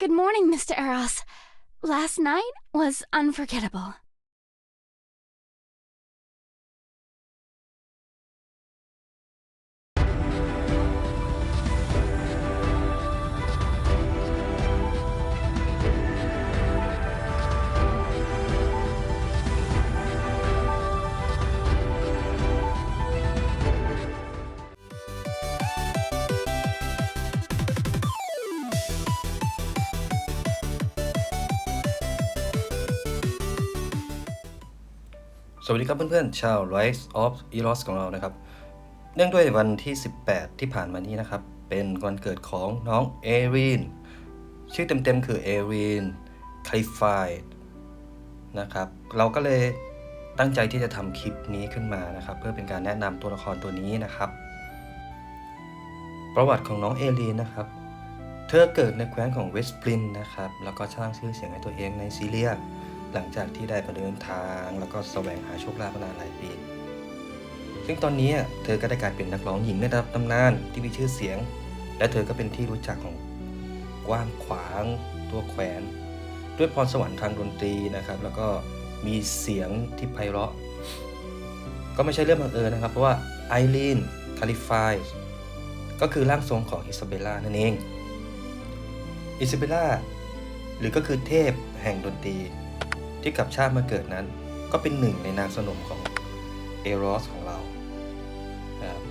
Good morning, Mr. Eros. Last night was unforgettable. สวัสดีครับเพื่อนๆ ชาว Rise of Eros ของเรานะครับ เนื่องด้วยวันที่ 18 ที่ผ่านมานี้นะครับ เป็นวันเกิดของน้องเอรีนชื่อเต็มๆ คือเอรีนคลิฟายนะครับ เราก็เลยตั้งใจที่จะทำคลิปนี้ขึ้นมานะครับ เพื่อเป็นการแนะนำตัวละครตัวนี้นะครับ ประวัติของน้องเอรีนนะครับ เธอเกิดในแคว้นของเวสต์ปรินนะครับ แล้วก็สร้างชื่อเสียงให้ตัวเองในซีเรีย หลังจากที่ได้มาเดินทางแล้วก็แสวงหาโชคลาภมานานหลายปี ซึ่งตอนนี้เธอก็ได้กลายเป็นนักร้องหญิงระดับตำนานที่มีชื่อเสียง และเธอก็เป็นที่รู้จักของกว้างขวางตัวแขวน ด้วยพรสวรรค์ทางดนตรีนะครับ แล้วก็มีเสียงที่ไพเราะ ก็ไม่ใช่เรื่องบังเอิญนะครับ เพราะว่าไอรีนคาลิฟายก็คือร่างทรงของอิซาเบล่านั่นเอง อิซาเบล่าหรือก็คือเทพแห่งดนตรี ที่กลับชาติมาเกิดนั้น ก็เป็นหนึ่งในนางสนมของเอรอสของเรานะครับ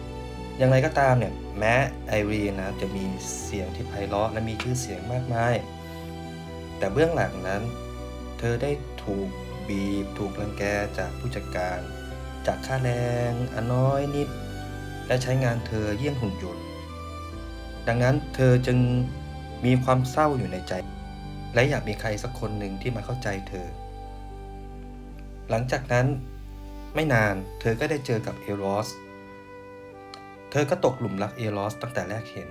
อย่างไรก็ตามเนี่ยแม้ไอรีนนะจะมีเสียงที่ไพเราะและมีชื่อเสียงมากมาย แต่เบื้องหลังนั้น เธอได้ถูกบีบ ถูกรังแกจากผู้จัดการ จากค่าแรงอันน้อยนิด และใช้งานเธอเยี่ยงหุ่นยนต์ ดังนั้นเธอจึงมีความเศร้าอยู่ในใจ และอยากมีใครสักคนหนึ่งที่มาเข้าใจเธอ หลังจากนั้นไม่นานเธอก็ได้เจอกับเอรอส เธอก็ตกหลุมรักเอรอสตั้งแต่แรกเห็น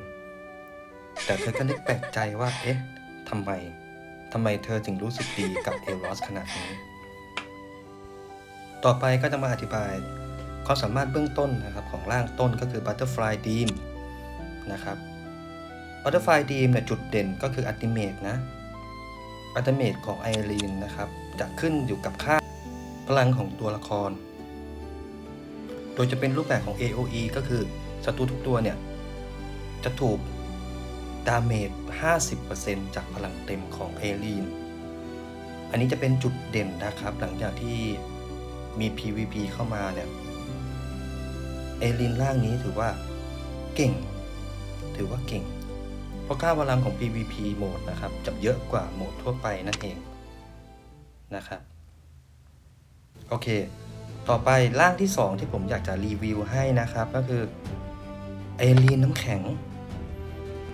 แต่เธอก็นึกแปลกใจว่า เอ๊ะทำไมทำไมเธอถึงรู้สึกดีกับเอรอสขนาดนี้ ต่อไปก็จะมาอธิบายความสามารถเบื้องต้นนะครับของร่างต้นก็คือ Butterfly Dream นะครับ Butterfly Dream เนี่ยจุดเด่นก็คือ Ultimate นะอัตเมตของไอรีนนะครับ จะขึ้นอยู่กับค่า พลังของตัวละคร โดยจะเป็นรูปแบบของ AOE ก็คือศัตรูทุกตัวเนี่ย จะถูกดาเมจ 50%จากพลังเต็มของไอรีน อันนี้จะเป็นจุดเด่นนะครับ หลังจากที่มี PVP เข้ามาเนี่ยไอรีนร่างนี้ถือว่าเก่ง ถือว่าเก่ง เพราะค่าพลังของ PVP โหมดนะครับ จะเยอะกว่าโหมดทั่วไปนั่นเองนะครับ โอเค ต่อไปร่างที่ 2 ที่ผมอยากจะรีวิวให้นะครับ ก็คือเอลีนน้ำแข็ง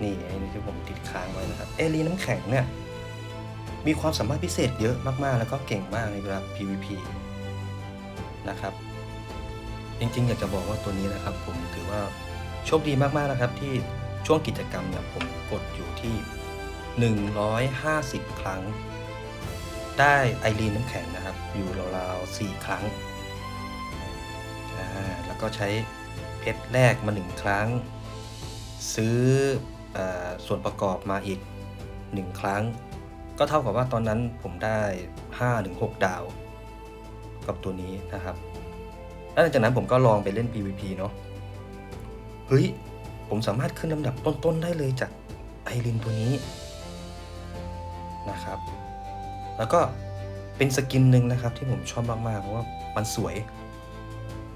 นี่ไอ้นี่ที่ผมติดค้างไว้นะครับ เอลีนน้ำแข็งเนี่ยมีความสามารถพิเศษเยอะมากๆ แล้วก็เก่งมากในเวลา PVP นะครับ จริงๆ อยากจะบอกว่าตัวนี้นะครับ ผมถือว่าโชคดีมากๆนะครับ ที่ช่วงกิจกรรมเนี่ยผมกดอยู่ที่ 150 ครั้ง ได้ไอรีนน้ำแข็งนะครับ อยู่ราวๆ4ครั้ง แล้วก็ใช้เพชรแรกมา1ครั้ง ซื้ออส่วนประกอบมาอีก1ครั้ง ก็เท่ากับว่าตอนนั้นผมได้5-6ดาว กับตัวนี้นะครับ แล้วหลังจากนั้นผมก็ลองไปเล่น PVP เนาะเฮ้ย ผมสามารถขึ้นลำดับต้นๆได้เลยจากไอรินตัวนี้นะครับ แล้วก็เป็นสกินหนึ่งนะครับที่ผมชอบมากๆเพราะว่ามันสวย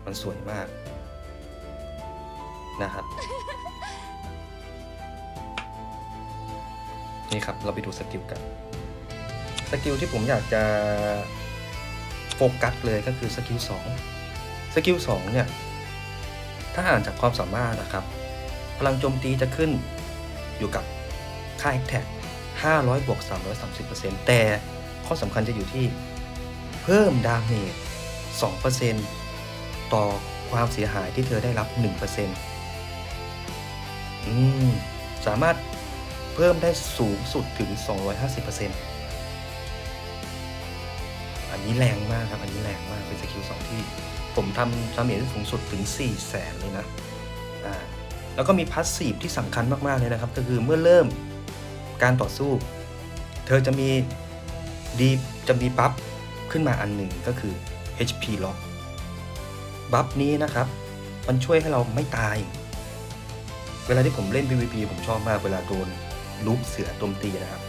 มันสวยมากนะครับ นี่ครับเราไปดูสกิลกัน สกิลที่ผมอยากจะโฟกัสเลยก็คือสกิล2สกิล2เนี่ย ถ้าอ่านจากความสามารถนะครับ พลังโจมตีจะขึ้นอยู่กับค่า Attack 500บวก330%แต่ ข้อสำคัญจะอยู่ที่ เพิ่มดาเมจ2%ต่อความเสียหายที่เธอได้รับ 1%อืม สามารถเพิ่มได้สูงสุดถึง 250%อันนี้แรงมากครับ อันนี้แรงมาก เป็นสกิล2ที่ ผมทำดาเมจได้สูงสุดถึง 4 0 0แสนเลยนะ อ่า แล้วก็มีพาสซีฟที่สำคัญมาก ๆ เลยนะครับ ก็คือเมื่อเริ่มการต่อสู้ เธอจะมี ดีจะมีบัฟขึ้นมาอันหนึ่งก็คือ HP lock บัฟนี้นะครับ มันช่วยให้เราไม่ตาย เวลาที่ผมเล่น PVP ผมชอบมากเวลาโดนลูกเสือโจมตีนะครับ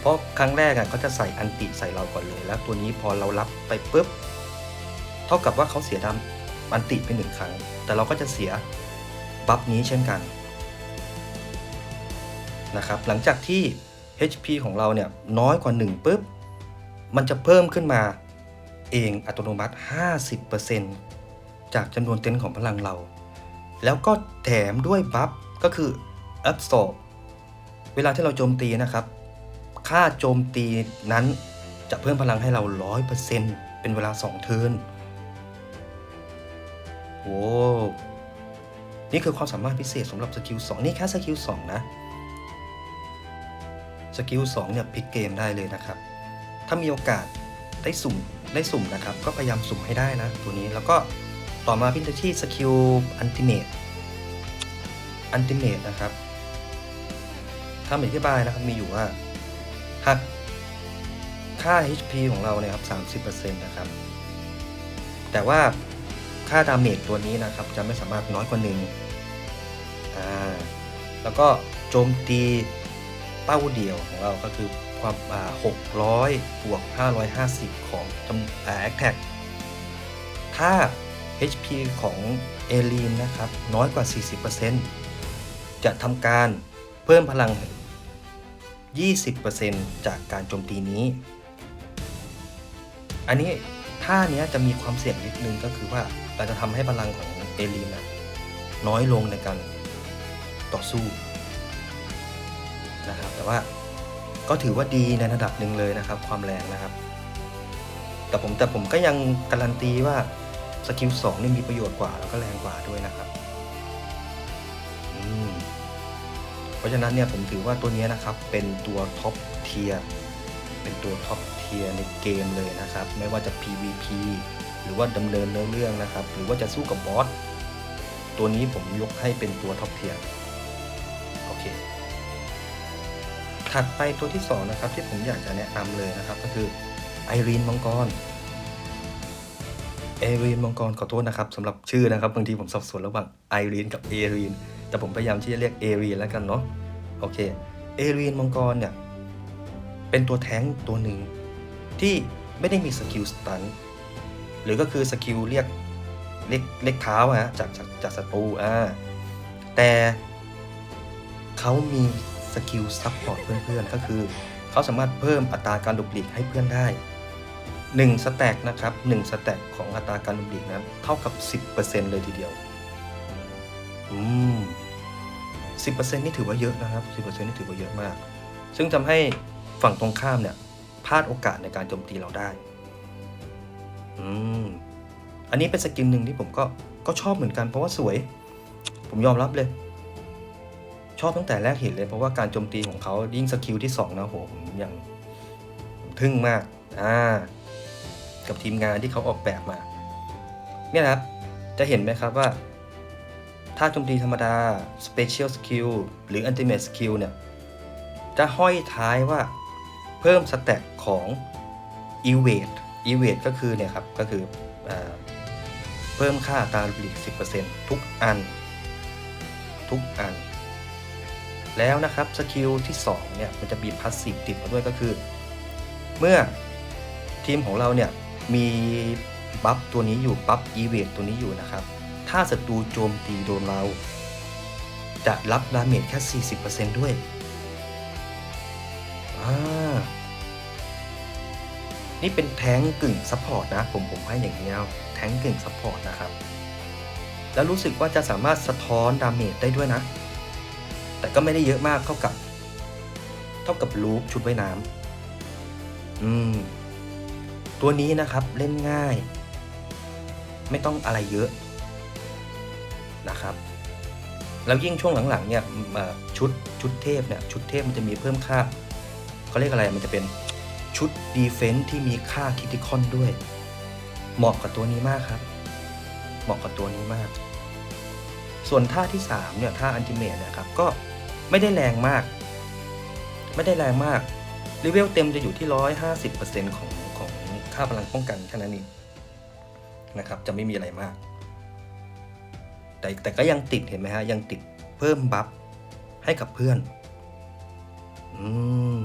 เพราะครั้งแรกอะเขาจะใส่อันติใส่เราก่อนเลย แล้วตัวนี้พอเรารับไปปุ๊บ เท่ากับว่าเขาเสียดำอันติไปหนึ่งครั้ง แต่เราก็จะเสียบัฟนี้เช่นกันนะครับ หลังจากที่ HP ของเราเนี่ยน้อยกว่า 1ปุ๊บ มันจะเพิ่มขึ้นมาเองอัตโนมัติ 50%จากจำนวนเต็นท์ของพลังเรา แล้วก็แถมด้วยบัฟก็คือ absorb เวลาที่เราโจมตีนะครับ ค่าโจมตีนั้นจะเพิ่มพลังให้เรา 100%เป็นเวลา 2 เทิร์นโอ้นี่คือความสามารถพิเศษสำหรับสกิล2นี่แค่สกิล2นะ สกิล2เนี่ยพลิกเกมได้เลยนะครับ ถ้ามีโอกาสได้สุ่มได้สุ่มนะครับ ก็พยายามสุ่มให้ได้นะ ตัวนี้แล้วก็ต่อมาพินที่สกิลอันติเมตอันติเมตนะครับคำอธิบายนะครับมีอยู่ว่าหากค่า HP ของเราเนี่ยครับ30%นะครับ แต่ว่าค่าดาเมจตัวนี้นะครับจะไม่สามารถน้อยกว่าหนึ่งอ่าแล้วก็โจมตี เป้าเดียวของเราก็คือความ600บวก550 ของจำอ่า attack ถ้า HP ของเอลีนนะครับ น้อยกว่า 40%จะทำการเพิ่มพลัง 20%จากการโจมตีนี้ อันนี้ท่าเนี้ยจะมีความเสี่ยงนิดนึงก็คือว่าเราจะทำให้พลังของเอลีนนะน้อยลงในการต่อสู้ นะครับ แต่ว่าก็ถือว่าดีในระดับหนึ่งเลยนะครับ ความแรงนะครับ แต่ผมแต่ผมก็ยังการันตีว่าสกิล2นี่มีประโยชน์กว่าแล้วก็แรงกว่าด้วยนะครับอืมเพราะฉะนั้นเนี่ยผมถือว่าตัวนี้นะครับ เป็นตัวท็อปเทียร์เป็นตัวท็อปเทียร์ในเกมเลยนะครับ ไม่ว่าจะ PVP หรือว่าดำเนินเนื้อเรื่องนะครับ หรือว่าจะสู้กับบอสตัวนี้ผมยกให้เป็นตัวท็อปเทียร์โอเค ถัดไปตัวที่2นะครับที่ผมอยากจะแนะนำเลยนะครับ ก็คือไอรีนมังกรเอรีนมังกรขอโทษนะครับสำหรับชื่อนะครับบางทีผมสับสนระหว่างไอรีนกับเอรีนแต่ผมพยายามที่จะเรียกเอรีนแล้วกันเนาะโอเคเอรีนมังกรเนี่ยเป็นตัวแท้งตัวหนึ่งที่ไม่ได้มีสกิลสตันหรือก็คือสกิลเรียกเรียกเรียกเท้าอะฮะจากจากจากศัตรูอ่าแต่เขามี สกิลซับพอร์ตเพื่อนๆ ก็คือ เขาสามารถเพิ่มอัตราการหลบหลีกให้เพื่อนได้1สแต็กนะครับ1สแต็กของอัตราการหลบหลีกนั้นเท่ากับ 10%เลยทีเดียว อืม10%นี่ถือว่าเยอะนะครับ 10%นี่ถือว่าเยอะมาก ซึ่งทำให้ฝั่งตรงข้ามเนี่ยพลาดโอกาสในการโจมตีเราได้ อืม อันนี้เป็นสกิลหนึ่งที่ผมก็ก็ชอบเหมือนกันเพราะว่าสวย ผมยอมรับเลย อบตั้งแต่แรกเห็นเลย เพราะว่าการโจมตีของเขายิ่งสกิลที่สองนะโหผมยังทึ่งมากอ่ากับทีมงานที่เขาออกแบบมา เนี่ยครับ จะเห็นไหมครับว่า ถ้าโจมตีธรรมดา Special Skill หรือ Ultimate Skill เนี่ย จะห้อยท้ายว่าเพิ่มสแต็กของ Evade Evade ก็คือเนี่ยครับ ก็คืออเพิ่มค่าตาหลีก10%ทุกอัน ทุกอัน แล้วนะครับสกิลที่2เนี่ยมันจะมีพาสซีฟติดมาด้วยก็คือ เมื่อทีมของเราเนี่ยมีบัฟตัวนี้อยู่บัฟอีเวทตัวนี้อยู่นะครับ ถ้าศัตรูโจมตีโดนเรา จะรับดาเมจแค่ 40%ด้วยอ่านี่เป็นแท้งกึ่งซัพพอร์ตนะ ผมผมให้อย่างนี้นะแท้งกึ่งซัพพอร์ตนะครับ แล้วรู้สึกว่าจะสามารถสะท้อนดาเมจได้ด้วยนะ แต่ก็ไม่ได้เยอะมากเท่ากับ เท่ากับลูปชุดว่ายน้ำอืม ตัวนี้นะครับเล่นง่าย ไม่ต้องอะไรเยอะนะครับแล้วยิ่งช่วงหลังๆเนี่ยชุดชุดเทพเนี่ยชุดเทพมันจะมีเพิ่มค่าเขาเรียกอะไรมันจะเป็นชุดดีเฟน s ์ที่มีค่าคิติคอนด้วย เหมาะกับตัวนี้มากครับ เหมาะกับตัวนี้มาก ส่วนท่าที่ 3 เนี่ยท่าอันติเมทเนี่ยครับก็ ไม่ได้แรงมาก ไม่ได้แรงมากเลเวลเต็มจะอยู่ที่ 150%ของของค่าพลังป้องกันแค่นั้นเองนะครับ จะไม่มีอะไรมาก แต่แต่ก็ยังติดเห็นไหมฮะ ยังติดเพิ่มบัฟให้กับเพื่อน อืม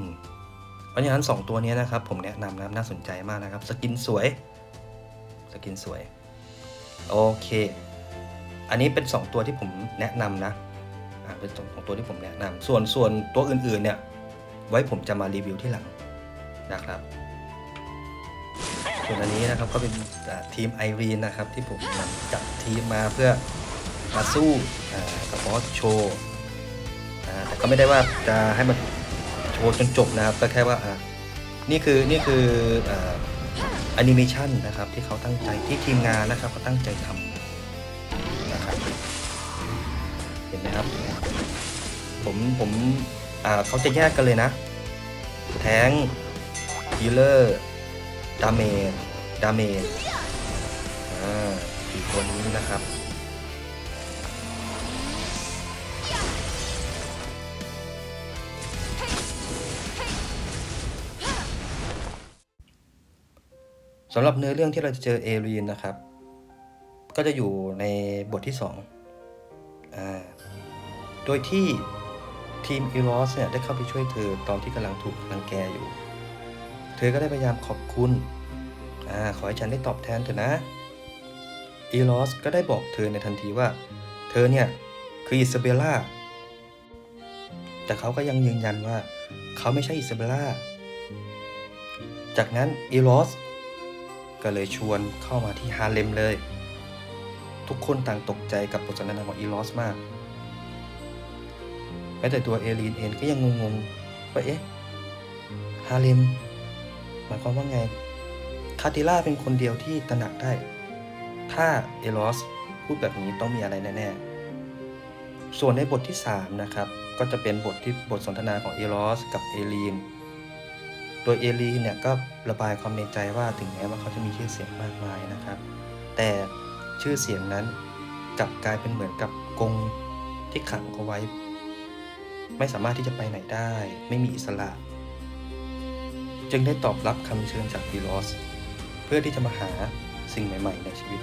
เพราะฉะนั้น 2 ตัวนี้นะครับ ผมแนะนำนะน่าสนใจมากนะครับ สกินสวย สกินสวย โอเค อันนี้เป็น 2 ตัวที่ผมแนะนำนะ เป็นของตัวที่ผมแนะนำส่วนส่วนตัวอื่นๆเนี่ยไว้ผมจะมารีวิวที่หลังนะครับ ส่วนอันนี้นะครับก็เป็นทีมไอรีนนะครับที่ผมนำจัดทีมมาเพื่อมาสู้กับบอสโชว์อ่าแต่ก็ไม่ได้ว่าจะให้มันโชว์จนจบนะครับก็แค่ว่านี่คือนี่คือแอนิเมชันนะครับที่เขาตั้งใจที่ทีมงานนะครับเขาตั้งใจทำนะครับ เห็นไหมครับ ผมผมอ่าเขาจะแยกกันเลยนะ แทงฮีเลอร์ดาเมจดาเมจอ่าสี่ตัวนี้นะครับสำหรับเนื้อเรื่องที่เราจะเจอเอรีนนะครับ ก็จะอยู่ในบทที่2อ่า โดยที่ทีมอีรอสเนี่ยได้เข้าไปช่วยเธอตอนที่กำลังถูกรังแกอยู่ เธอก็ได้พยายามขอบคุณอขอให้ฉันได้ตอบแทนเธอนะอีรอสก็ได้บอกเธอในทันทีว่า เธอเนี่ยคืออิซาเบลล่า แต่เขาก็ยังยืนยันว่า เขาไม่ใช่อิซาเบลล่า จากนั้นอีรอสก็เลยชวนเข้ามาที่ฮาเลมเลย ทุกคนต่างตกใจกับบทสนทนาของอีรอสมาก แม้แต่ตัวเอลีนเองก็ยังงงๆว่าเอ๊ะฮาเลมหมายความว่าไง คาติล่าเป็นคนเดียวที่ตระหนักได้ ถ้าเอลอสพูดแบบนี้ต้องมีอะไรแน่ๆ ส่วนในบทที่ 3 นะครับ ก็จะเป็นบทที่บทสนทนาของเอลอสกับเอลีน โดยเอลีนเนี่ยก็ระบายความในใจว่าถึงแม้ว่าเขาจะมีชื่อเสียงมากมายนะครับ แต่ชื่อเสียงนั้นกลับกลายเป็นเหมือนกับกงที่ขังเขาไว้ ไม่สามารถที่จะไปไหนได้ ไม่มีอิสระ จึงได้ตอบรับคำเชิญจากดีลอสเพื่อที่จะมาหาสิ่งใหม่ ๆ ในชีวิต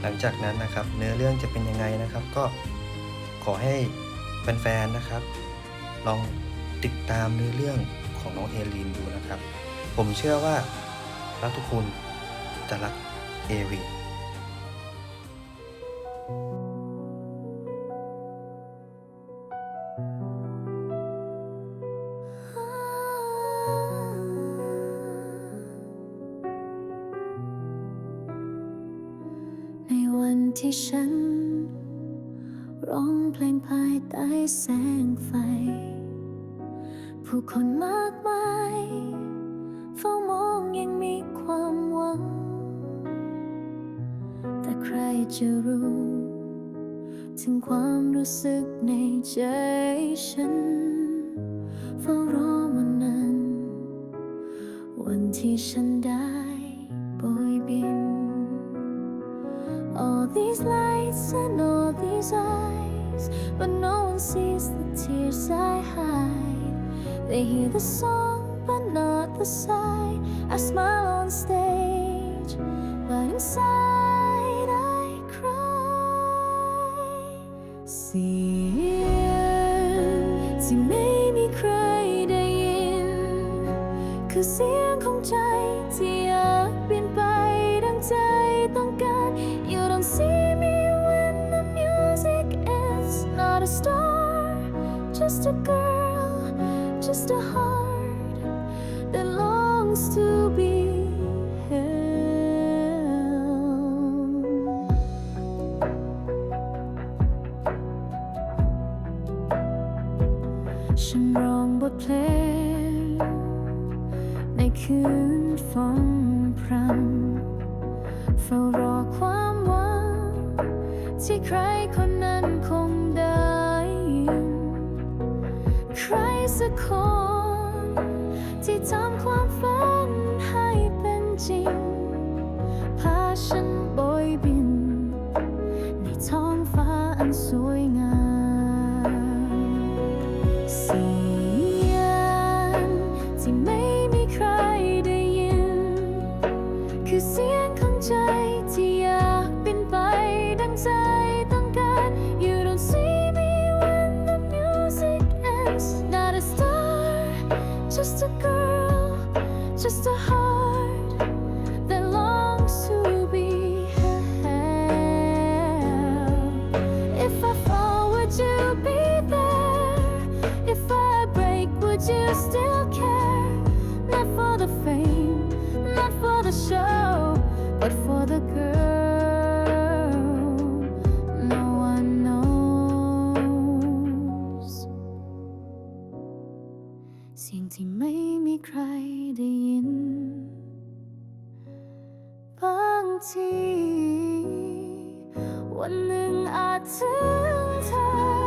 หลังจากนั้นนะครับ เนื้อเรื่องจะเป็นยังไงนะครับ ก็ขอให้แฟนๆนะครับ ลองติดตามเนื้อเรื่องของน้องเอลีนดูนะครับ ผมเชื่อว่ารักทุกคนจะรักเอรีนใน แต่ใครจะรู้ ถึงความรู้สึกในใจฉันเฝ้ารอมานาน วันที่ฉันได้โบยบิน All these lights and all these eyes, but no one sees the tears I hide. They hear the song, but not the sigh. I smile on stage, but inside สียงที่ไม่มีใครได้ยิน คือเสียงของใจที่อยากเปลี่ยนไปดังใจต้องการ You don't see me when the music ends Not a star just a girl just a heart ฉันร้องบทเพลง ในคืนฝนพรำเฝ้ารอความหวัง ที่ใครคนนั้นคงได้ยินใครสักคน ที่ทำความฝันให้เป็นจริง พาฉันโบยบิน ในท้องฟ้าอันสวย would you be there? If I break, would you still care? Not for the fame, not for the show, but for the girl no one knows เสียงที่ไม่มีใครได้ยิน บางที วันหนึ่งอาจถึงเธอ